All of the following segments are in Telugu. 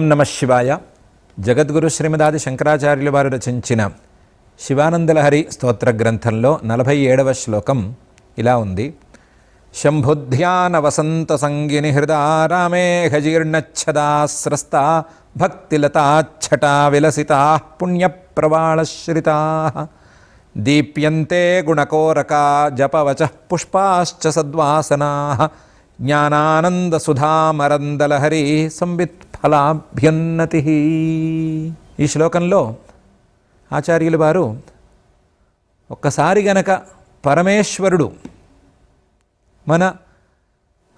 ఓం నమ శివాయ. జగద్గురు శ్రీమదాది శంకరాచార్యులు వారు రచించిన శివానందలహరి స్తోత్ర గ్రంథంలో నలభై ఏడవ శ్లోకం ఇలా ఉంది. శంభుధ్యాన వసంత సంగిని హృదారామే హజీర్ణచ్చదాస్రస్త భక్తిలతాచ్చటా విలసితా పుణ్యప్రవాళశ్రితా దీప్యంతే గుణకోరకా జపవచ పుష్పాశ్చ సద్వాసనా. జ్ఞానానందసుధామరందలహరి సంవిత్ ఫలాభ్యున్నతి ఈ శ్లోకంలో ఆచార్యులు వారు ఒక్కసారి గనక పరమేశ్వరుడు మన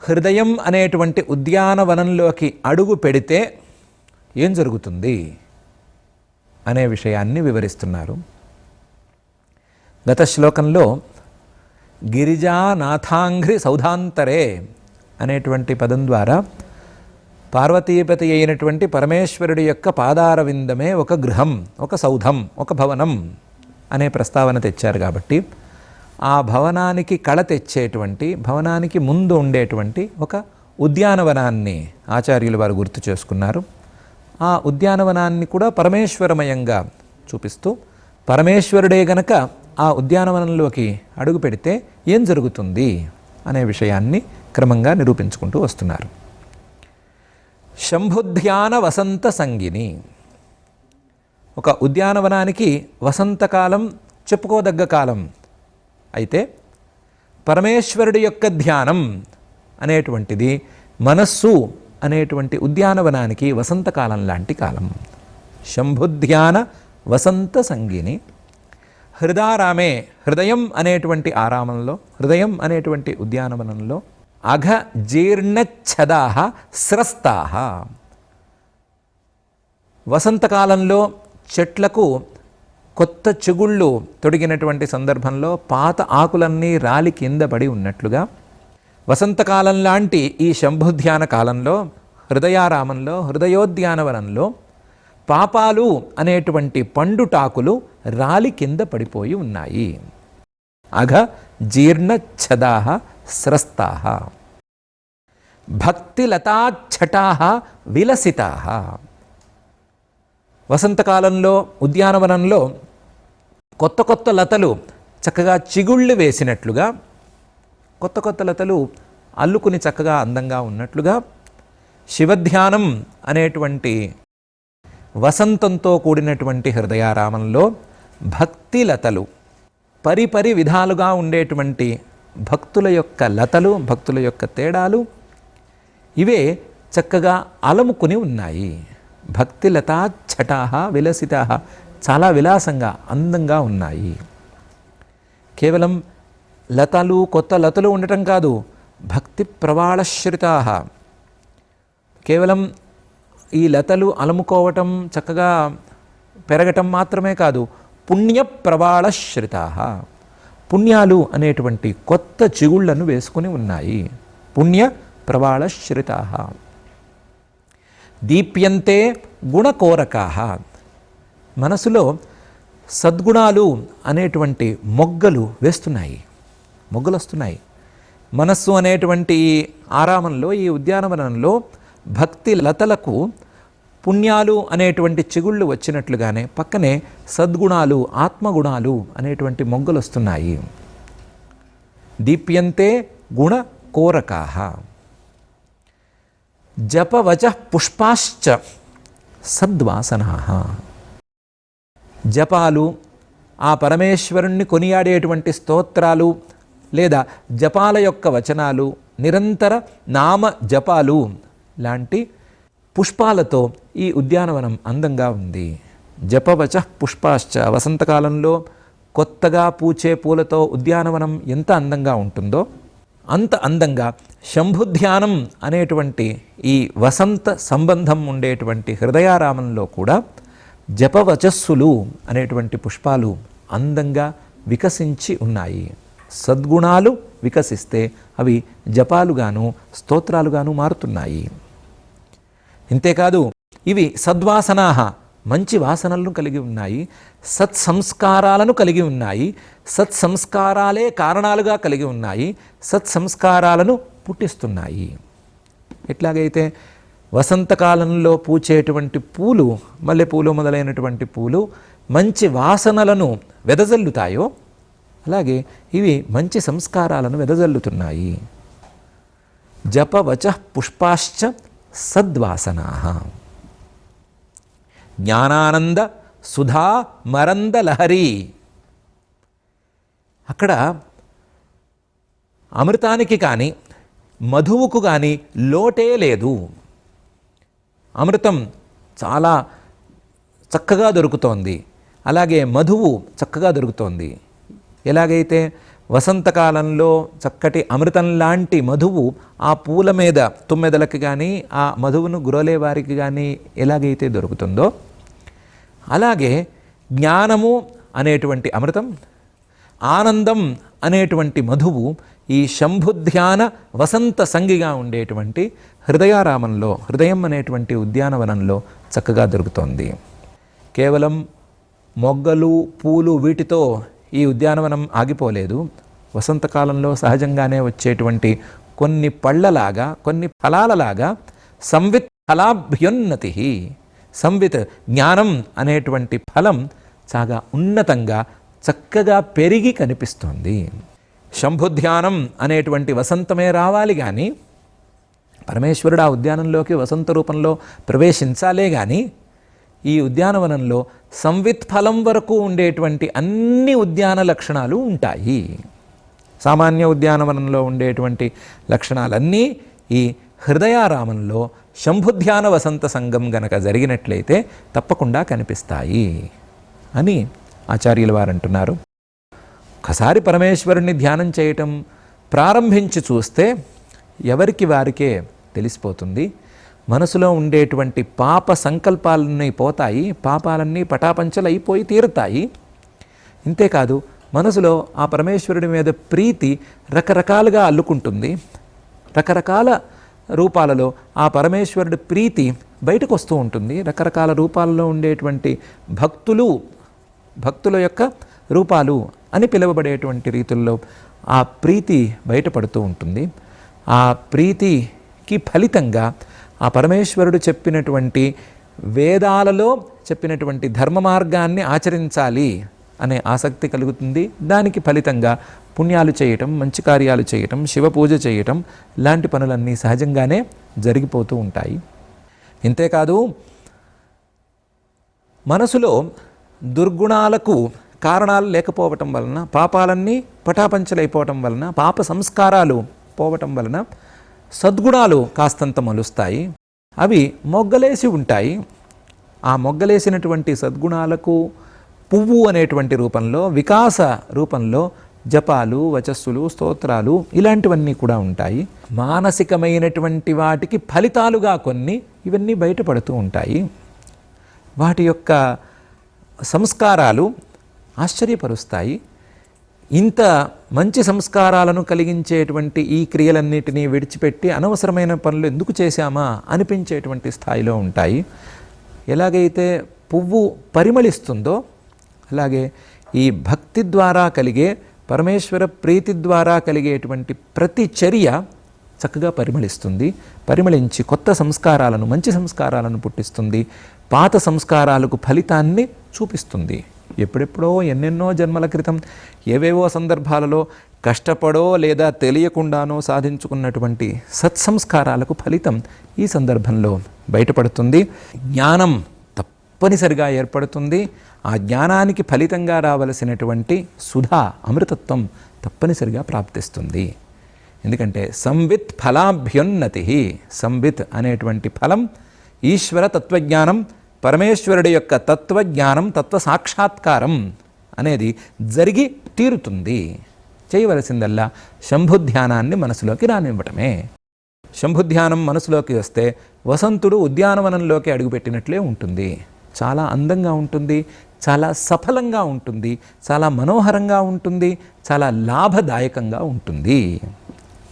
హృదయం అనేటువంటి ఉద్యానవనంలోకి అడుగు పెడితే ఏం జరుగుతుంది అనే విషయాన్ని వివరిస్తున్నారు. గత శ్లోకంలో గిరిజానాథాంఘ్రి సౌధాంతరే అనేటువంటి పదం ద్వారా పార్వతీపతి అయినటువంటి పరమేశ్వరుడి యొక్క పాదారవిందమే ఒక గృహం ఒక సౌధం ఒక భవనం అనే ప్రస్తావన తెచ్చారు కాబట్టి ఆ భవనానికి కళ తెచ్చేటువంటి భవనానికి ముందు ఉండేటువంటి ఒక ఉద్యానవనాన్ని ఆచార్యులు వారు గుర్తు చేసుకున్నారు. ఆ ఉద్యానవనాన్ని కూడా పరమేశ్వరమయంగా చూపిస్తూ పరమేశ్వరుడే గనక ఆ ఉద్యానవనంలోకి అడుగు పెడితే ఏం జరుగుతుంది అనే విషయాన్ని క్రమంగా నిరూపించుకుంటూ వస్తున్నారు. శంభుధ్యాన వసంత సంగిని ఒక ఉద్యానవనానికి వసంతకాలం చెప్పుకోదగ్గ కాలం. అయితే పరమేశ్వరుడి యొక్క ధ్యానం అనేటువంటిది మనస్సు అనేటువంటి ఉద్యానవనానికి వసంతకాలం లాంటి కాలం. శంభుధ్యాన వసంత సంగిని హృదారామే హృదయం అనేటువంటి ఆరామంలో హృదయం అనేటువంటి ఉద్యానవనంలో అఘ జీర్ణఛదాహ స్రస్తాహ. వసంతకాలంలో చెట్లకు కొత్త చిగుళ్ళు తొడిగినటువంటి సందర్భంలో పాత ఆకులన్నీ రాలి కింద పడి ఉన్నట్లుగా వసంతకాలం లాంటి ఈ శంభుధ్యాన కాలంలో హృదయారామంలో హృదయోద్యానవనంలో పాపాలు అనేటువంటి పండుటాకులు రాలి కింద పడిపోయి ఉన్నాయి. అఘ జీర్ణఛదా స్రస్తా భక్తిలతాఛటా విలసితా. వసంతకాలంలో ఉద్యానవనంలో కొత్త కొత్త లతలు చక్కగా చిగుళ్ళు వేసినట్లుగా కొత్త కొత్త లతలు అల్లుకుని చక్కగా అందంగా ఉన్నట్లుగా శివధ్యానం అనేటువంటి వసంతంతో కూడినటువంటి హృదయారామంలో భక్తి లతలు పరిపరి విధాలుగా ఉండేటువంటి భక్తుల యొక్క లతలు భక్తుల యొక్క తేడాలు ఇవే చక్కగా అలముకుని ఉన్నాయి. భక్తి లతాఛటా విలసిత చాలా విలాసంగా అందంగా ఉన్నాయి. కేవలం లతలు కొత్త లతలు ఉండటం కాదు భక్తి ప్రవాళశ్రితా కేవలం ఈ లతలు అలముకోవటం చక్కగా పెరగటం మాత్రమే కాదు పుణ్య ప్రవాళశ్రితా పుణ్యాలు అనేటువంటి కొత్త చిగుళ్ళను వేసుకుని ఉన్నాయి. పుణ్య ప్రవాళశ్రిత దీప్యంతే గుణకోరకా మనసులో సద్గుణాలు అనేటువంటి మొగ్గలు వేస్తున్నాయి. మొగ్గలు వస్తున్నాయి మనస్సు అనేటువంటి ఆరామంలో ఈ ఉద్యానవనంలో భక్తి లతలకు పుణ్యాలు అనేటువంటి చిగుళ్ళు వచ్చినట్లుగానే పక్కనే సద్గుణాలు ఆత్మగుణాలు అనేటువంటి మొగ్గలు వస్తున్నాయి. దీప్యంతే గుణ కోరకాహ జపవచ పుష్పాశ్చ సద్వాసనా. జపాలు ఆ పరమేశ్వరుణ్ణి కొనియాడేటువంటి స్తోత్రాలు లేదా జపాల యొక్క వచనాలు నిరంతర నామ జపాలు లాంటి పుష్పాలతో ఈ ఉద్యానవనం అందంగా ఉంది. జపవచ పుష్పాశ్చ వసంతకాలంలో కొత్తగా పూచే పూలతో ఉద్యానవనం ఎంత అందంగా ఉంటుందో అంత అందంగా శంభుధ్యానం అనేటువంటి ఈ వసంత సంబంధం ఉండేటువంటి హృదయారామంలో కూడా జపవచస్సులు అనేటువంటి పుష్పాలు అందంగా వికసించి ఉన్నాయి. సద్గుణాలు వికసిస్తే అవి జపాలుగాను స్తోత్రాలుగాను మారుతున్నాయి. ఇంతేకాదు ఇవి సద్వాసనాహ మంచి వాసనలను కలిగి ఉన్నాయి సత్సంస్కారాలను కలిగి ఉన్నాయి సత్సంస్కారాలే కారణాలుగా కలిగి ఉన్నాయి సత్సంస్కారాలను పుట్టిస్తున్నాయి. ఎట్లాగైతే వసంతకాలంలో పూచేటువంటి పూలు మల్లెపూలు మొదలైనటువంటి పూలు మంచి వాసనలను వెదజల్లుతాయో అలాగే ఇవి మంచి సంస్కారాలను వెదజల్లుతున్నాయి. జపవచ పుష్పాశ్చ సద్వాసనా. జ్ఞానానంద సుధా మరంద లహరి. అక్కడ అమృతానికి కానీ మధువుకు కానీ లోటే లేదు. అమృతం చాలా చక్కగా దొరుకుతోంది. అలాగే మధువు చక్కగా దొరుకుతోంది. ఎలాగైతే వసంతకాలంలో చక్కటి అమృతం లాంటి మధువు ఆ పూల మీద తుమ్మెదలకు కానీ ఆ మధువును గురలే వారికి కానీ ఎలాగైతే దొరుకుతుందో అలాగే జ్ఞానము అనేటువంటి అమృతం ఆనందం అనేటువంటి మధువు ఈ శంభుధ్యాన వసంత సంగిగా ఉండేటువంటి హృదయారామంలో హృదయం అనేటువంటి ఉద్యానవనంలో చక్కగా దొరుకుతోంది. కేవలం మొగ్గలు పూలు వీటితో ఈ ఉద్యానవనం ఆగిపోలేదు. వసంతకాలంలో సహజంగానే వచ్చేటువంటి కొన్ని పళ్ళలాగా కొన్ని ఫలాలలాగా సంవిత్ ఫలాభ్యున్నతి సంవిత్ జ్ఞానం అనేటువంటి ఫలం చాలా ఉన్నతంగా చక్కగా పెరిగి కనిపిస్తోంది. శంభుధ్యానం అనేటువంటి వసంతమే రావాలి కానీ పరమేశ్వరుడు ఆ ఉద్యానంలోకి వసంత రూపంలో ప్రవేశించాలే కానీ ఈ ఉద్యానవనంలో సంవిత్ ఫలం వరకు ఉండేటువంటి అన్ని ఉద్యాన లక్షణాలు ఉంటాయి. సామాన్య ఉద్యానవనంలో ఉండేటువంటి లక్షణాలన్నీ ఈ హృదయారామంలో శంభుధ్యాన వసంత సంఘం గనక జరిగినట్లయితే తప్పకుండా కనిపిస్తాయి అని ఆచార్యుల వారు అంటున్నారు. ఒకసారి పరమేశ్వరుణ్ణి ధ్యానం చేయటం ప్రారంభించి చూస్తే ఎవరికి వారికే తెలిసిపోతుంది. మనసులో ఉండేటువంటి పాప సంకల్పాలన్నీ పోతాయి పాపాలన్నీ పటాపంచలు అయిపోయి తీరుతాయి. ఇంతేకాదు మనసులో ఆ పరమేశ్వరుడి మీద ప్రీతి రకరకాలుగా అల్లుకుంటుంది. రకరకాల రూపాలలో ఆ పరమేశ్వరుడి ప్రీతి బయటకు వస్తూ ఉంటుంది. రకరకాల రూపాలలో ఉండేటువంటి భక్తులు భక్తుల యొక్క రూపాలు అని పిలువబడేటువంటి రీతుల్లో ఆ ప్రీతి బయటపడుతూ ఉంటుంది. ఆ ప్రీతికి ఫలితంగా ఆ పరమేశ్వరుడు చెప్పినటువంటి వేదాలలో చెప్పినటువంటి ధర్మ మార్గాన్ని ఆచరించాలి. అనే ఆసక్తి కలుగుతుంది. దానికి ఫలితంగా పుణ్యాలు చేయటం మంచి కార్యాలు చేయటం శివ పూజ చేయటం లాంటి పనులన్నీ సహజంగానే జరిగిపోతూ ఉంటాయి. ఇంతేకాదు మనసులో దుర్గుణాలకు కారణాలు లేకపోవటం వలన పాపాలన్నీ పటాపంచలైపోవటం వలన పాప సంస్కారాలు పోవటం వలన సద్గుణాలు కాస్తంత మలుస్తాయి. అవి మొగ్గలేసి ఉంటాయి. ఆ మొగ్గలేసినటువంటి సద్గుణాలకు పువ్వు అనేటువంటి రూపంలో వికాస రూపంలో జపాలు వచస్సులు స్తోత్రాలు ఇలాంటివన్నీ కూడా ఉంటాయి. మానసికమైనటువంటి వాటికి ఫలితాలుగా కొన్ని ఇవన్నీ బయటపడుతూ ఉంటాయి. వాటి యొక్క సంస్కారాలు ఆశ్చర్యపరుస్తాయి. ఇంత మంచి సంస్కారాలను కలిగించేటువంటి ఈ క్రియలన్నిటినీ విడిచిపెట్టి అనవసరమైన పనులు ఎందుకు చేశామా అనిపించేటువంటి స్థాయిలో ఉంటాయి. ఎలాగైతే పువ్వు పరిమళిస్తుందో అలాగే ఈ భక్తి ద్వారా కలిగే పరమేశ్వర ప్రీతి ద్వారా కలిగేటువంటి ప్రతి చర్య చక్కగా పరిమళిస్తుంది. పరిమళించి కొత్త సంస్కారాలను మంచి సంస్కారాలను పుట్టిస్తుంది. పాత సంస్కారాలకు ఫలితాన్ని చూపిస్తుంది. ఎప్పుడెప్పుడో ఎన్నెన్నో జన్మల క్రితం ఏవేవో సందర్భాలలో కష్టపడో లేదా తెలియకుండానో సాధించుకున్నటువంటి సత్సంస్కారాలకు ఫలితం ఈ సందర్భంలో బయటపడుతుంది. జ్ఞానం తప్పనిసరిగా ఏర్పడుతుంది. ఆ జ్ఞానానికి ఫలితంగా రావలసినటువంటి సుధా అమృతత్వం తప్పనిసరిగా ప్రాప్తిస్తుంది. ఎందుకంటే సంవిత్ ఫలాభ్యున్నతి సంవిత్ అనేటువంటి ఫలం ఈశ్వర తత్వజ్ఞానం పరమేశ్వరుడి యొక్క తత్వజ్ఞానం తత్వ సాక్షాత్కారం అనేది జరిగి తీరుతుంది. చేయవలసిందల్లా శంభుధ్యానాన్ని మనసులోకి రానివ్వటమే. శంభుధ్యానం మనసులోకి వస్తే వసంతుడు ఉద్యానవనంలోకి అడుగుపెట్టినట్లే ఉంటుంది. చాలా అందంగా ఉంటుంది చాలా సఫలంగా ఉంటుంది చాలా మనోహరంగా ఉంటుంది చాలా లాభదాయకంగా ఉంటుంది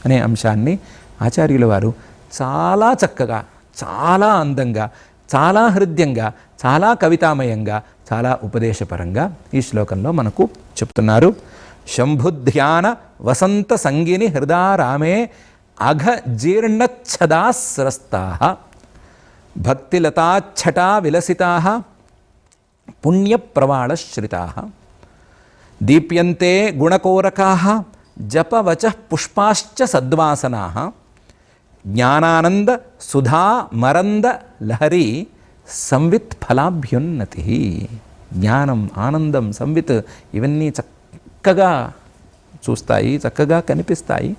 అనే అంశాన్ని ఆచార్యుల వారు చాలా చక్కగా చాలా అందంగా చాలా హృదయంగా చాలా కవితామయంగా చాలా ఉపదేశపరంగా ఈ శ్లోకంలో మనకు చెప్తున్నారు. శంభుధ్యాన వసంత సంగిని హృదారామే అఘ జీర్ణచ్ఛదాస్రస్తా. భక్తిలతాఛటా విలసితా పుణ్యప్రవాళశ్రితా. దీప్యంతే గుణకోరకా జపవచ పుష్పాశ్చ సద్వాసనా. జ్ఞానానంద సుధా మరంద లహరి సంవిత్ ఫలాభ్యున్నతి. జ్ఞానం ఆనందం సంవిత్ ఇవన్నీ చక్కగా చూస్తాయి చక్కగా కనిపిస్తాయి.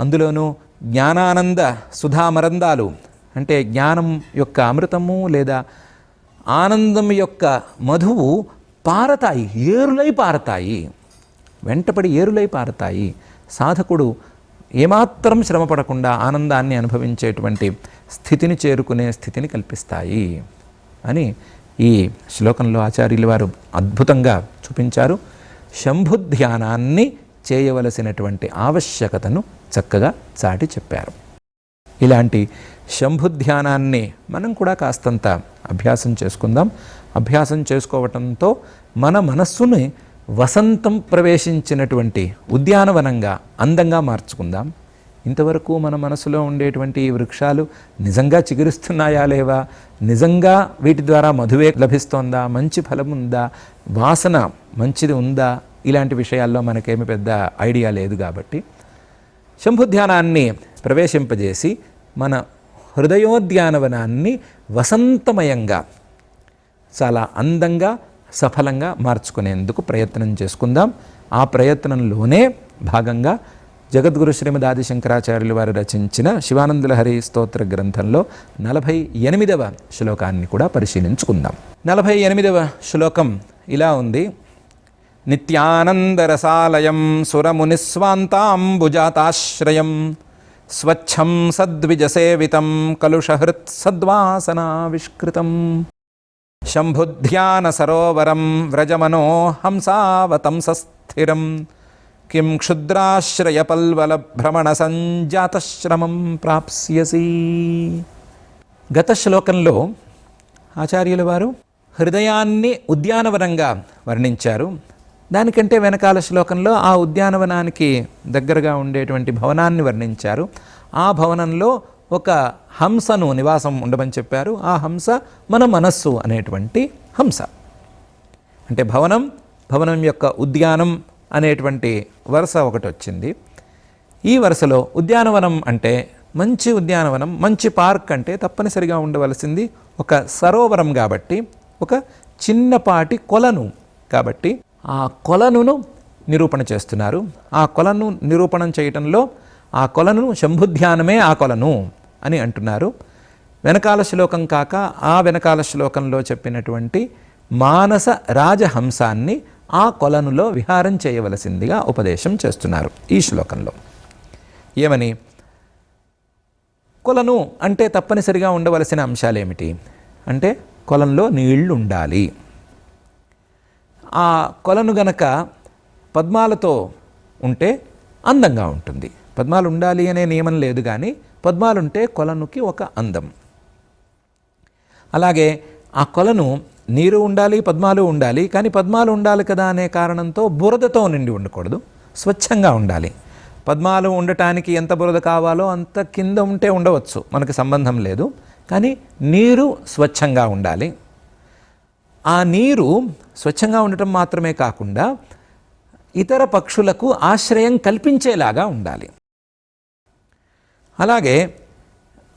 అందులోనూ జ్ఞానానంద సుధామరందాలు అంటే జ్ఞానం యొక్క అమృతము లేదా ఆనందం యొక్క మధువు పారతాయి ఏరులై పారతాయి. వెంటపడి ఏరులై పారతాయి. సాధకుడు ఏమాత్రం శ్రమపడకుండా ఆనందాన్ని అనుభవించేటువంటి స్థితిని చేరుకునే స్థితిని కల్పిస్తాయి అని ఈ శ్లోకంలో ఆచార్యులు వారు అద్భుతంగా చూపించారు. శంభు ధ్యానాన్ని చేయవలసినటువంటి ఆవశ్యకతను చక్కగా చాటి చెప్పారు. ఇలాంటి శంభుధ్యానాన్ని మనం కూడా కాస్తంత అభ్యాసం చేసుకుందాం. అభ్యాసం చేసుకోవటంతో మన మనస్సుని వసంతం ప్రవేశించినటువంటి ఉద్యానవనంగా అందంగా మార్చుకుందాం. ఇంతవరకు మన మనసులో ఉండేటువంటి ఈ వృక్షాలు నిజంగా చిగురిస్తున్నాయా లేవా? నిజంగా వీటి ద్వారా మధువే లభిస్తోందా? మంచి ఫలం ఉందా? వాసన మంచిది ఉందా? ఇలాంటి విషయాల్లో మనకేమి పెద్ద ఐడియా లేదు కాబట్టి శంభుధ్యానాన్ని ప్రవేశింపజేసి మన హృదయోద్యానవనాన్ని వసంతమయంగా చాలా అందంగా సఫలంగా మార్చుకునేందుకు ప్రయత్నం చేసుకుందాం. ఆ ప్రయత్నంలోనే భాగంగా జగద్గురు శ్రీమద్ ఆదిశంకరాచార్యులు వారు రచించిన శివానందులహరి స్తోత్ర గ్రంథంలో నలభై ఎనిమిదవ శ్లోకాన్ని కూడా పరిశీలించుకుందాం. నలభై ఎనిమిదవ శ్లోకం ఇలా ఉంది. నిత్యానందరసాలయం సురమునిస్వాంతాంబుజాతాశ్రయం స్వచ్ఛం సద్విజసేవితం కలుషహృత్ సద్వాసనావిష్కృతం. శంభుధ్యాన సరోవరం వ్రజమనో హంసావతంసస్థిరం కిం క్షుద్రాశ్రయపల్వల భ్రమణ సంజాతశ్రమం ప్రాప్స్యసి. గత శ్లోకంలో ఆచార్యుల వారు హృదయాన్ని ఉద్యానవనంగా వర్ణించారు. దానికంటే వెనకాల శ్లోకంలో ఆ ఉద్యానవనానికి దగ్గరగా ఉండేటువంటి భవనాన్ని వర్ణించారు. ఆ భవనంలో ఒక హంసను నివాసం ఉండమని చెప్పారు. ఆ హంస మన మనస్సు అనేటువంటి హంస. అంటే భవనం భవనం యొక్క ఉద్యానం అనేటువంటి వరుస ఒకటి వచ్చింది. ఈ వరుసలో ఉద్యానవనం అంటే మంచి ఉద్యానవనం మంచి పార్క్ అంటే తప్పనిసరిగా ఉండవలసింది ఒక సరోవరం కాబట్టి ఒక చిన్నపాటి కొలను కాబట్టి ఆ కొలనును నిరూపణ చేస్తున్నారు. ఆ కొలను నిరూపణం చేయటంలో ఆ కొలను శంభుధ్యానమే ఆ కొలను అని అంటున్నారు. వెనకాల శ్లోకం కాక ఆ వెనకాల శ్లోకంలో చెప్పినటువంటి మానస రాజహంసాన్ని ఆ కొలనులో విహారం చేయవలసిందిగా ఉపదేశం చేస్తున్నారు ఈ శ్లోకంలో. ఏమని? కొలను అంటే తప్పనిసరిగా ఉండవలసిన అంశాలు ఏమిటి అంటే కొలంలో నీళ్ళు ఉండాలి ఆ కొలను గనక పద్మాలతో ఉంటే అందంగా ఉంటుంది. పద్మాలు ఉండాలి అనే నియమం లేదు కానీ పద్మాలుంటే కొలనుకి ఒక అందం. అలాగే ఆ కొలను నీరు ఉండాలి పద్మాలు ఉండాలి కానీ పద్మాలు ఉండాలి కదా అనే కారణంతో బురదతో నిండి ఉండకూడదు. స్వచ్ఛంగా ఉండాలి. పద్మాలు ఉండటానికి ఎంత బురద కావాలో అంత కింద ఉంటే ఉండవచ్చు. మనకు సంబంధం లేదు. కానీ నీరు స్వచ్ఛంగా ఉండాలి. ఆ నీరు స్వచ్ఛంగా ఉండటం మాత్రమే కాకుండా ఇతర పక్షులకు ఆశ్రయం కల్పించేలాగా ఉండాలి. అలాగే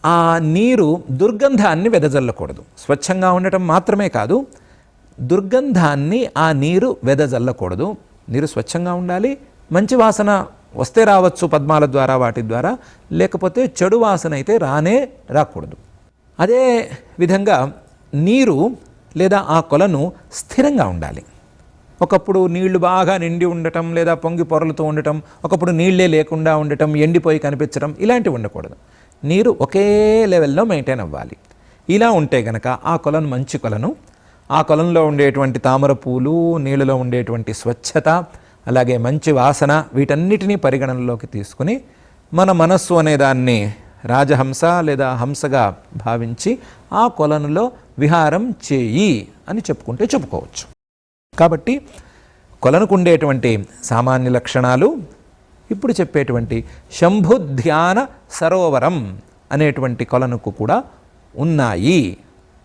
ఆ నీరు దుర్గంధాన్ని వెదజల్లకూడదు. స్వచ్ఛంగా ఉండటం మాత్రమే కాదు దుర్గంధాన్ని ఆ నీరు వెదజల్లకూడదు. నీరు స్వచ్ఛంగా ఉండాలి. మంచి వాసన వస్తే రావచ్చు పద్మాల ద్వారా వాటి ద్వారా. లేకపోతే చెడు వాసన అయితే రానే రాకూడదు. అదే విధంగా నీరు లేదా ఆ కొలను స్థిరంగా ఉండాలి. ఒకప్పుడు నీళ్ళు బాగా నిండి ఉండటం లేదా పొంగి పొరలతో ఉండటం ఒకప్పుడు నీళ్ళే లేకుండా ఉండటం ఎండిపోయి కనిపించడం ఇలాంటివి ఉండకూడదు. నీరు ఒకే లెవెల్లో మెయింటైన్ అవ్వాలి. ఇలా ఉంటే గనక ఆ కొలను మంచి కొలను ఆ కొలంలో ఉండేటువంటి తామర పూలు నీళ్ళలో ఉండేటువంటి స్వచ్ఛత అలాగే మంచి వాసన వీటన్నిటినీ పరిగణనలోకి తీసుకుని మన మనస్సు అనే దాన్ని రాజహంస లేదా హంసగా భావించి ఆ కొలనులో విహారం చేయి అని చెప్పుకుంటే చెప్పుకోవచ్చు. కాబట్టి కొలనుకు ఉండేటువంటి సామాన్య లక్షణాలు ఇప్పుడు చెప్పేటువంటి శంభుధ్యాన సరోవరం అనేటువంటి కొలనుకు కూడా ఉన్నాయి.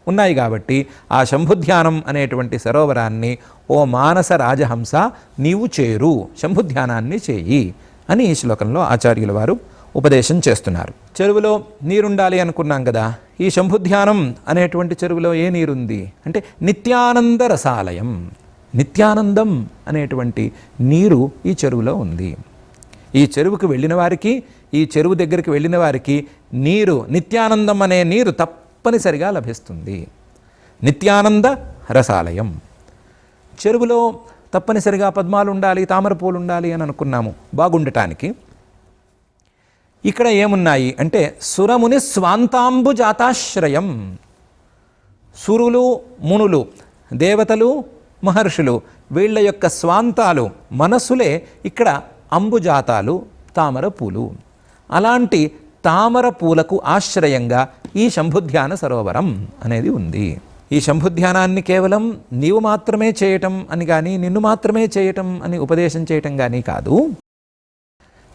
ఉన్నాయి కాబట్టి ఆ శంభుధ్యానం అనేటువంటి సరోవరాన్ని ఓ మానస రాజహంస నీవు చేరు శంభుధ్యానాన్ని చేయి అని ఈ శ్లోకంలో ఆచార్యుల వారు ఉపదేశం చేస్తున్నారు. చెరువులో నీరుండాలి అనుకున్నాం కదా ఈ శంభుధ్యానం అనేటువంటి చెరువులో ఏ నీరుంది? అంటే నిత్యానంద రసాలయం నిత్యానందం అనేటువంటి నీరు ఈ చెరువులో ఉంది. ఈ చెరువుకు వెళ్ళిన వారికి ఈ చెరువు దగ్గరికి వెళ్ళిన వారికి నీరు నిత్యానందం అనే నీరు తప్పనిసరిగా లభిస్తుంది. నిత్యానంద రసాలయం. చెరువులో తప్పనిసరిగా పద్మాలు ఉండాలి తామర పూలు ఉండాలి అని అనుకున్నాము. బాగుండటానికి ఇక్కడ ఏమున్నాయి అంటే సురముని స్వాంతాంబు జాతాశ్రయం. సురులు మునులు దేవతలు మహర్షులు వీళ్ళ యొక్క స్వాంతాలు మనసులే ఇక్కడ అంబుజాతాలు తామర పూలు. అలాంటి తామర పూలకు ఆశ్రయంగా ఈ శంభుధ్యాన సరోవరం అనేది ఉంది. ఈ శంభుధ్యానాన్ని కేవలం నీవు మాత్రమే చేయటం అని కానీ నిన్ను మాత్రమే చేయటం అని ఉపదేశం చేయటం కానీ కాదు.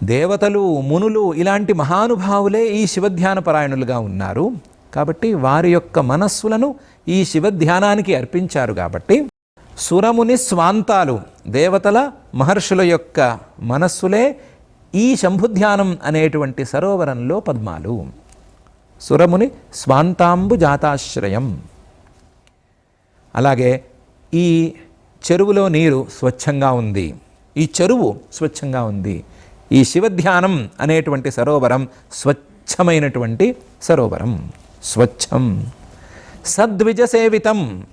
దేవతలు మునులు ఇలాంటి మహానుభావులే ఈ శివధ్యాన పరాయణులుగా ఉన్నారు. కాబట్టి వారి యొక్క మనస్సులను ఈ శివధ్యానానికి అర్పించారు కాబట్టి సురముని స్వాంతాలు దేవతల మహర్షుల యొక్క మనస్సులే ఈ శంభుధ్యానం అనేటువంటి సరోవరంలో పద్మాలు. సురముని స్వాంతాంబు జాతాశ్రయం అలాగే ఈ చెరువులో నీరు స్వచ్ఛంగా ఉంది. ఈ చెరువు స్వచ్ఛంగా ఉంది. ఈ శివధ్యానం అనేటువంటి సరోవరం స్వచ్ఛమైనటువంటి సరోవరం. స్వచ్ఛం. సద్విజ సేవితం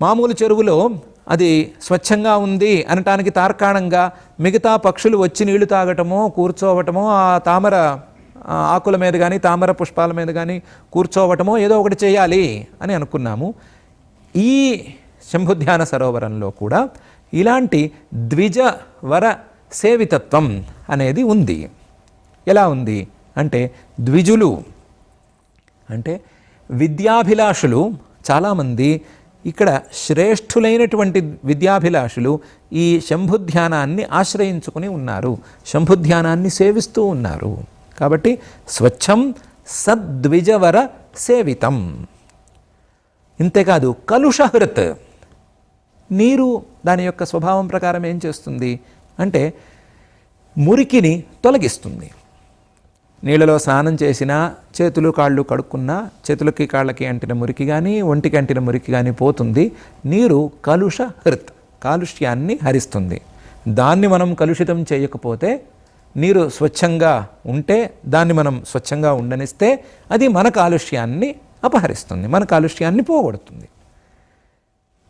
మామూలు చెరువులో అది స్వచ్ఛంగా ఉంది అనటానికి తార్కాణంగా మిగతా పక్షులు వచ్చి నీళ్ళు తాగటమో కూర్చోవటమో ఆ తామర ఆకుల మీద కానీ తామర పుష్పాల మీద కానీ కూర్చోవటమో ఏదో ఒకటి చేయాలి అని అనుకున్నాము. ఈ శంభుధ్యాన సరోవరంలో కూడా ఇలాంటి ద్విజ వర సేవితత్వం అనేది ఉంది. ఎలా ఉంది? అంటే ద్విజులు. అంటే విద్యాభిలాషులు చాలామంది ఇక్కడ శ్రేష్ఠులైనటువంటి విద్యాభిలాషులు ఈ శంభుధ్యానాన్ని ఆశ్రయించుకుని ఉన్నారు. శంభుధ్యానాన్ని సేవిస్తూ ఉన్నారు. కాబట్టి స్వచ్ఛం సద్విజవర సేవితం. ఇంతేకాదు కలుషహృత్. నీరు దాని యొక్క స్వభావం ప్రకారం ఏం చేస్తుంది? అంటే మురికిని తొలగిస్తుంది. నీళ్ళలో స్నానం చేసినా చేతులు కాళ్ళు కడుక్కున్నా చేతులకి కాళ్ళకి అంటిన మురికి కానీ ఒంటికి అంటిన మురికి కానీ పోతుంది. నీరు కలుష హృత్ కాలుష్యాన్ని హరిస్తుంది. దాన్ని మనం కలుషితం చేయకపోతే నీరు స్వచ్ఛంగా ఉంటే దాన్ని మనం స్వచ్ఛంగా ఉండనిస్తే అది మన కాలుష్యాన్ని అపహరిస్తుంది మన కాలుష్యాన్ని పోగొడుతుంది.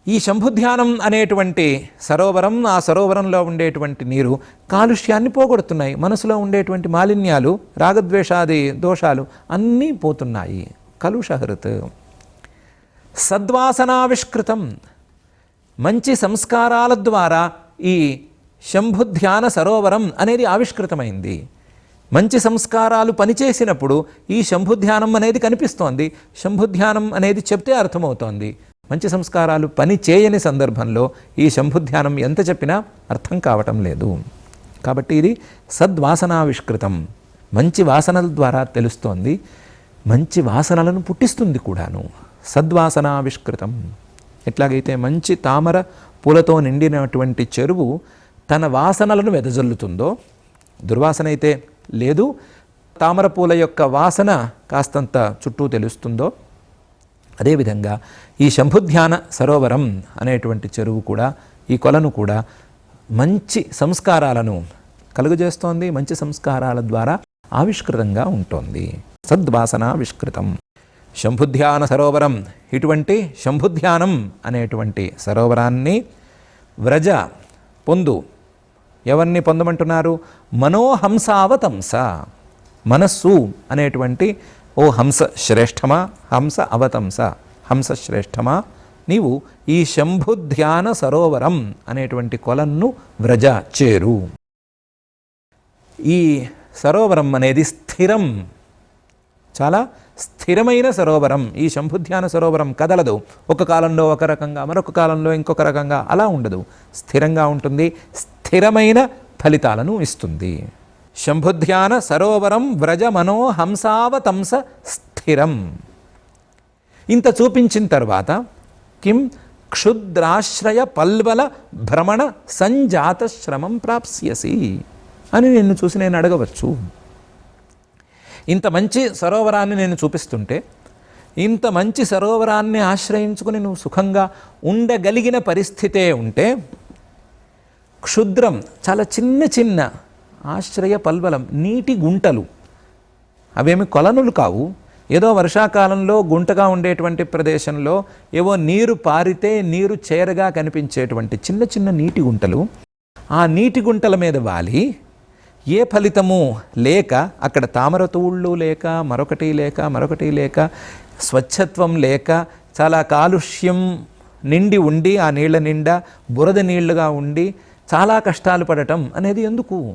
ఈ శంభుధ్యానం అనేటువంటి సరోవరం ఆ సరోవరంలో ఉండేటువంటి నీరు కాలుష్యాన్ని పోగొడుతున్నాయి. మనసులో ఉండేటువంటి మాలిన్యాలు రాగద్వేషాది దోషాలు అన్నీ పోతున్నాయి. కలుషహృత్. సద్వాసనావిష్కృతం. మంచి సంస్కారాల ద్వారా ఈ శంభుధ్యాన సరోవరం అనేది ఆవిష్కృతమైంది. మంచి సంస్కారాలు పనిచేసినప్పుడు ఈ శంభుధ్యానం అనేది కనిపిస్తోంది. శంభుధ్యానం అనేది చెప్తే అర్థమవుతోంది. మంచి సంస్కారాలు పని చేయని సందర్భంలో ఈ శంభుధ్యానం ఎంత చెప్పినా అర్థం కావటం లేదు. కాబట్టి ఇది సద్వాసనావిష్కృతం. మంచి వాసనల ద్వారా తెలుస్తోంది. మంచి వాసనలను పుట్టిస్తుంది కూడాను. సద్వాసనావిష్కృతం. ఎట్లాగైతే మంచి తామర పూలతో నిండినటువంటి చెరువు తన వాసనలను వెదజల్లుతుందో దుర్వాసన అయితే లేదు తామర పూల యొక్క వాసన కాస్తంత చుట్టూ తెలుస్తుందో అదేవిధంగా ఈ శంభుధ్యాన సరోవరం అనేటువంటి చెరువు కూడా ఈ కొలను కూడా మంచి సంస్కారాలను కలుగజేస్తోంది మంచి సంస్కారాల ద్వారా ఆవిష్కృతంగా ఉంటుంది. సద్వాసనావిష్కృతం శంభుధ్యాన సరోవరం. ఇటువంటి శంభుధ్యానం అనేటువంటి సరోవరాన్ని వ్రజ పొందు. ఎవరిని పొందమంటున్నారు? మనోహంసావతంస. మనస్సు అనేటువంటి ఓ హంస శ్రేష్టమా? హంస అవతంస. హంస శ్రేష్టమా? నీవు ఈ శంభుధ్యాన సరోవరం అనేటువంటి కొలన్ను వ్రజ చేరు. ఈ సరోవరం అనేది స్థిరం. చాలా స్థిరమైన సరోవరం. ఈ శంభుధ్యాన సరోవరం కదలదు. ఒక కాలంలో ఒక రకంగా మరొక కాలంలో ఇంకొక రకంగా అలా ఉండదు. స్థిరంగా ఉంటుంది. స్థిరమైన ఫలితాలను ఇస్తుంది. శంభుధ్యాన సరోవరం వ్రజ మనో హంసావతంస స్థిరం. ఇంత చూపించిన తర్వాత కిం క్షుద్రాశ్రయ పల్వల భ్రమణ సంజాత శ్రమం ప్రాప్స్యసి అని నిన్ను చూసి నేను అడగవచ్చు. ఇంత మంచి సరోవరాన్ని నేను చూపిస్తుంటే ఇంత మంచి సరోవరాన్ని ఆశ్రయించుకుని నువ్వు సుఖంగా ఉండగలిగిన పరిస్థితే ఉంటే క్షుద్రం చాలా చిన్న చిన్న ఆశ్రయ పల్వలం నీటి గుంటలు. అవేమి కొలనులు కావు. ఏదో వర్షాకాలంలో గుంటగా ఉండేటువంటి ప్రదేశంలో ఏవో నీరు పారితే నీరు చేరగా కనిపించేటువంటి చిన్న చిన్న నీటి గుంటలు. ఆ నీటి గుంటల మీద వాలి. ఏ ఫలితము లేక అక్కడ తామర తూళ్ళు లేక మరొకటి లేక మరొకటి లేక స్వచ్ఛత్వం లేక చాలా కాలుష్యం నిండి ఉండి ఆ నీళ్ళ నిండా బురద నీళ్ళుగా ఉండి చాలా కష్టాలు పడటం అనేది ఎందుకు?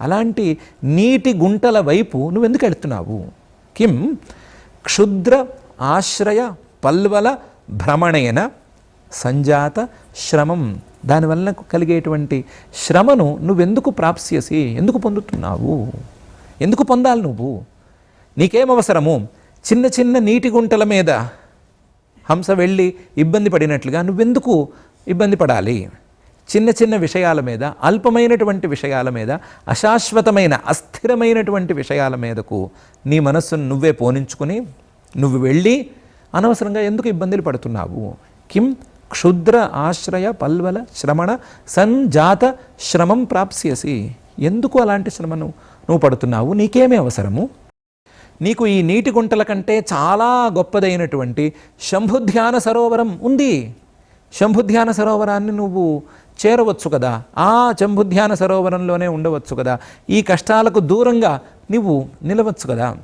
అలాంటి నీటి గుంటల వైపు నువ్వెందుకు వెళుతున్నావు కిం? క్షుద్ర ఆశ్రయ పల్వల భ్రమణేన సంజాత శ్రమం. దానివల్ల కలిగేటువంటి శ్రమను నువ్వెందుకు ప్రాప్స్యసి ఎందుకు పొందుతున్నావు? ఎందుకు పొందాలి నువ్వు? నీకేమవసరము? చిన్న చిన్న నీటి గుంటల మీద హంస వెళ్ళి ఇబ్బంది పడినట్లుగా నువ్వెందుకు ఇబ్బంది పడాలి? చిన్న చిన్న విషయాల మీద అల్పమైనటువంటి విషయాల మీద అశాశ్వతమైన అస్థిరమైనటువంటి విషయాల మీదకు నీ మనస్సును నువ్వే పోనించుకుని నువ్వు వెళ్ళి అనవసరంగా ఎందుకు ఇబ్బందులు పడుతున్నావు? కిం క్షుద్ర ఆశ్రయ పల్వల శ్రమణ సంజాత శ్రమం ప్రాప్స్యసి. ఎందుకు అలాంటి శ్రమను నువ్వు పడుతున్నావు? నీకేమీ అవసరము? నీకు ఈ నీటి గుంటల కంటే చాలా గొప్పదైనటువంటి శంభుధ్యాన సరోవరం ఉంది. శంభుధ్యాన సరోవరాన్ని నువ్వు చేరవచ్చు కదా? ఆ శంభుధ్యాన సరోవరంలోనే ఉండవచ్చు కదా? ఈ కష్టాలకు దూరంగా నువ్వు నిలవచ్చు కదా?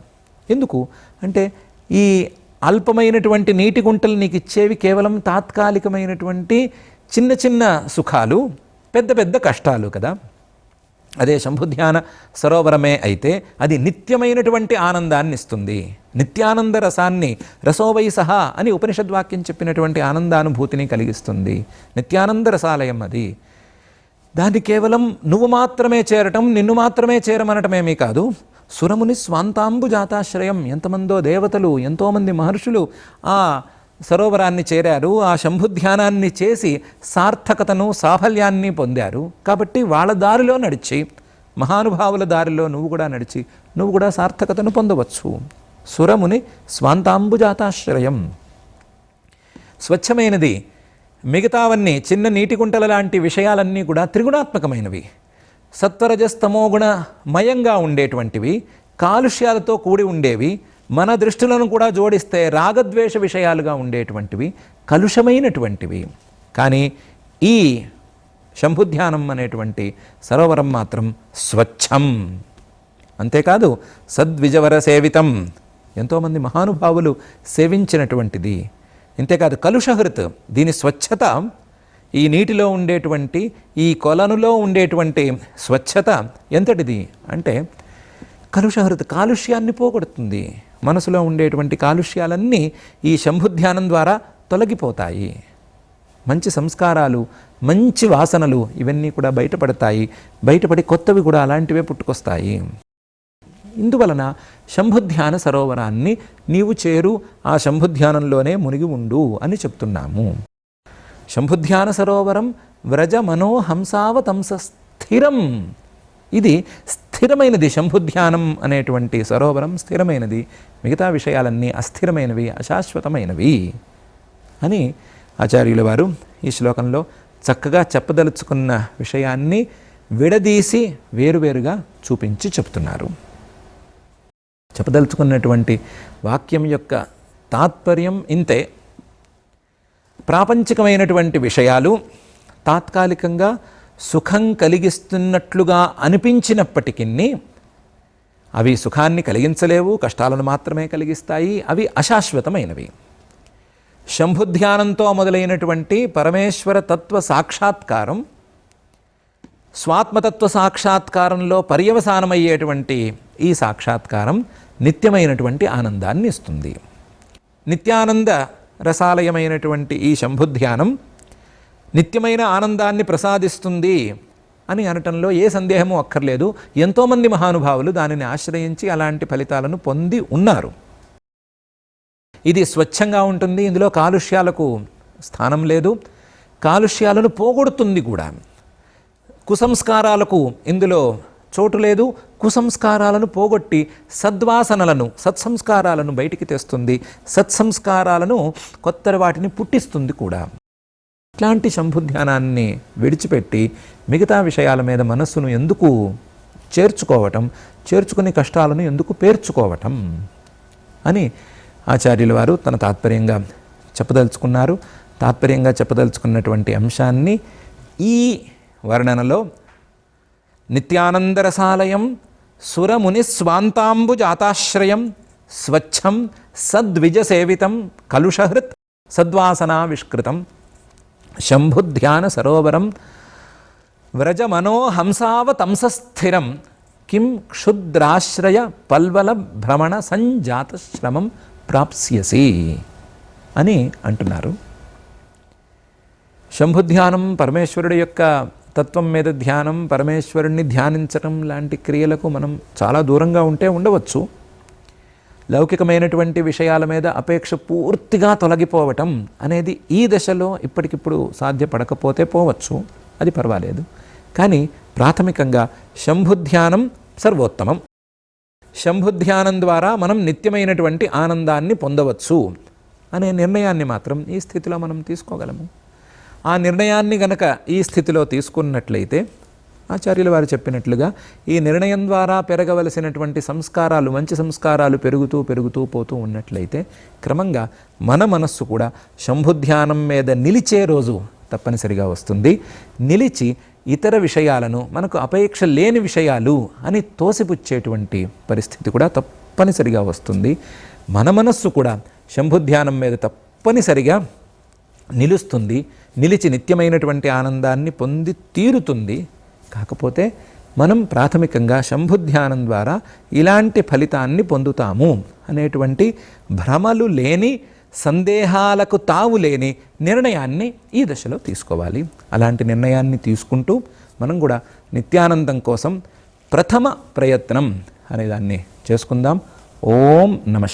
ఎందుకు? అంటే ఈ అల్పమైనటువంటి నీటి గుంటలు నీకు ఇచ్చేవి కేవలం తాత్కాలికమైనటువంటి చిన్న చిన్న సుఖాలు పెద్ద పెద్ద కష్టాలు కదా? అదే శంభుధ్యాన సరోవరమే అయితే అది నిత్యమైనటువంటి ఆనందాన్ని ఇస్తుంది నిత్యానంద రసాన్ని రసోవై సహా అని ఉపనిషద్వాక్యం చెప్పినటువంటి ఆనందానుభూతిని కలిగిస్తుంది. నిత్యానంద రసాలయం అది. దాన్ని కేవలం నువ్వు మాత్రమే చేరటం నిన్ను మాత్రమే చేరమనటమేమీ కాదు. సురముని స్వాంతాంబు జాతాశ్రయం ఎంతమందో దేవతలు ఎంతోమంది మహర్షులు ఆ సరోవరాన్ని చేరారు. ఆ శంభుధ్యానాన్ని చేసి సార్థకతను సాఫల్యాన్ని పొందారు. కాబట్టి వాళ్ళ దారిలో నడిచి మహానుభావుల దారిలో నువ్వు కూడా నడిచి నువ్వు కూడా సార్థకతను పొందవచ్చు. సురముని స్వాంతాంబుజాతాశ్రయం. స్వచ్ఛమైనది. మిగతావన్నీ చిన్న నీటి గుంటల లాంటి విషయాలన్నీ కూడా త్రిగుణాత్మకమైనవి. సత్వరజస్తమోగుణ మయంగా ఉండేటువంటివి. కాలుష్యాలతో కూడి ఉండేవి. మన దృష్టిలను కూడా జోడిస్తే రాగద్వేష విషయాలుగా ఉండేటువంటివి కలుషమైనటువంటివి. కానీ ఈ శంభుధ్యానం అనేటువంటి సరోవరం మాత్రం స్వచ్ఛం. అంతేకాదు సద్విజవర సేవితం. ఎంతోమంది మహానుభావులు సేవించినటువంటిది. ఇంతేకాదు కలుషహృత్ దీని స్వచ్ఛత ఈ నీటిలో ఉండేటువంటి ఈ కొలనులో ఉండేటువంటి స్వచ్ఛత ఎంతటిది? అంటే కలుషహృత కాలుష్యాన్ని పోగొడుతుంది. మనసులో ఉండేటువంటి కాలుష్యాలన్నీ ఈ శంభుధ్యానం ద్వారా తొలగిపోతాయి. మంచి సంస్కారాలు మంచి వాసనలు ఇవన్నీ కూడా బయటపడతాయి. బయటపడి కొత్తవి కూడా అలాంటివే పుట్టుకొస్తాయి. ఇందువలన శంభుధ్యాన సరోవరాన్ని నీవు చేరు ఆ శంభుధ్యానంలోనే మునిగి ఉండు అని చెప్తున్నాము. శంభుధ్యాన సరోవరం వ్రజ మనోహంసావతంస స్థిరం. ఇది స్థిరమైనది శంభుధ్యానం అనేటువంటి సరోవరం స్థిరమైనది. మిగతా విషయాలన్నీ అస్థిరమైనవి అశాశ్వతమైనవి అని ఆచార్యుల వారు ఈ శ్లోకంలో చక్కగా చెప్పదలుచుకున్న విషయాన్ని విడదీసి వేరువేరుగా చూపించి చెప్తున్నారు. చెప్పదలుచుకున్నటువంటి వాక్యం యొక్క తాత్పర్యం ఇంతే. ప్రాపంచికమైనటువంటి విషయాలు తాత్కాలికంగా సుఖం కలిగిస్తున్నట్లుగా అనిపించినప్పటికీ అవి సుఖాన్ని కలిగించలేవు కష్టాలను మాత్రమే కలిగిస్తాయి అవి అశాశ్వతమైనవి. శంభుధ్యానంతో మొదలైనటువంటి పరమేశ్వర తత్వ సాక్షాత్కారం స్వాత్మతత్వ సాక్షాత్కారంలో పర్యవసానమయ్యేటువంటి ఈ సాక్షాత్కారం నిత్యమైనటువంటి ఆనందాన్ని ఇస్తుంది. నిత్యానంద రసాలయమైనటువంటి ఈ శంభుధ్యానం నిత్యమైన ఆనందాన్ని ప్రసాదిస్తుంది అని అనటంలో ఏ సందేహము అక్కర్లేదు. ఎంతోమంది మహానుభావులు దానిని ఆశ్రయించి అలాంటి ఫలితాలను పొంది ఉన్నారు. ఇది స్వచ్ఛంగా ఉంటుంది. ఇందులో కాలుష్యాలకు స్థానం లేదు. కాలుష్యాలను పోగొడుతుంది కూడా. కుసంస్కారాలకు ఇందులో చోటు లేదు. కుసంస్కారాలను పోగొట్టి సద్వాసనలను సత్సంస్కారాలను బయటికి తెస్తుంది. సత్సంస్కారాలను కొత్త వాటిని పుట్టిస్తుంది కూడా. ఇట్లాంటి శంభుధ్యానాన్ని విడిచిపెట్టి మిగతా విషయాల మీద మనస్సును ఎందుకు చేర్చుకోవటం చేర్చుకుని కష్టాలను ఎందుకు పేర్చుకోవటం అని ఆచార్యుల వారు తన తాత్పర్యంగా చెప్పదలుచుకున్నారు. తాత్పర్యంగా చెప్పదలుచుకున్నటువంటి అంశాన్ని ఈ వర్ణనలో నిత్యానందరసాలయం సురముని స్వాంతాంబుజాతాశ్రయం స్వచ్ఛం సద్విజసేవితం కలుషహృత్ సద్వాసనావిష్కృతం శంభుధ్యాన సరోవరం వ్రజమనోహంసావతంసస్థిరం కిం క్షుద్రాశ్రయ పల్వల భ్రమణ సంజాత శ్రమం ప్రాప్స్యసి అని అంటున్నారు. శంభుధ్యానం పరమేశ్వరుడి యొక్క తత్వం మీద ధ్యానం పరమేశ్వరుణ్ణి ధ్యానించడం లాంటి క్రియలకు మనం చాలా దూరంగా ఉంటే ఉండవచ్చు. లౌకికమైనటువంటి విషయాల మీద అపేక్ష పూర్తిగా తొలగిపోవటం అనేది ఈ దశలో ఇప్పటికిప్పుడు సాధ్యపడకపోతే పోవచ్చు. అది పర్వాలేదు. కానీ ప్రాథమికంగా శంభుధ్యానం సర్వోత్తమం. శంభుధ్యానం ద్వారా మనం నిత్యమైనటువంటి ఆనందాన్ని పొందవచ్చు అనే నిర్ణయాన్ని మాత్రం ఈ స్థితిలో మనం తీసుకోగలము. ఆ నిర్ణయాన్ని గనక ఈ స్థితిలో తీసుకున్నట్లయితే ఆచార్యుల వారు చెప్పినట్లుగా ఈ నిర్ణయం ద్వారా పెరగవలసినటువంటి సంస్కారాలు మంచి సంస్కారాలు పెరుగుతూ పెరుగుతూ పోతూ ఉన్నట్లయితే క్రమంగా మన మనస్సు కూడా శంభుధ్యానం మీద నిలిచే రోజు తప్పనిసరిగా వస్తుంది. నిలిచి ఇతర విషయాలను మనకు అపేక్ష లేని విషయాలు అని తోసిపుచ్చేటువంటి పరిస్థితి కూడా తప్పనిసరిగా వస్తుంది. మన మనస్సు కూడా శంభుధ్యానం మీద తప్పనిసరిగా నిలుస్తుంది. నిలిచి నిత్యమైనటువంటి ఆనందాన్ని పొంది తీరుతుంది. కాకపోతే మనం ప్రాథమికంగా శంభుధ్యానం ద్వారా ఇలాంటి ఫలితాన్ని పొందుతాము అనేటువంటి భ్రమలు లేని సందేహాలకు తావు లేని నిర్ణయాన్ని ఈ దశలో తీసుకోవాలి. అలాంటి నిర్ణయాన్ని తీసుకుంటూ మనం కూడా నిత్యానందం కోసం ప్రథమ ప్రయత్నం అనేదాన్ని చేసుకుందాం. ఓం నమ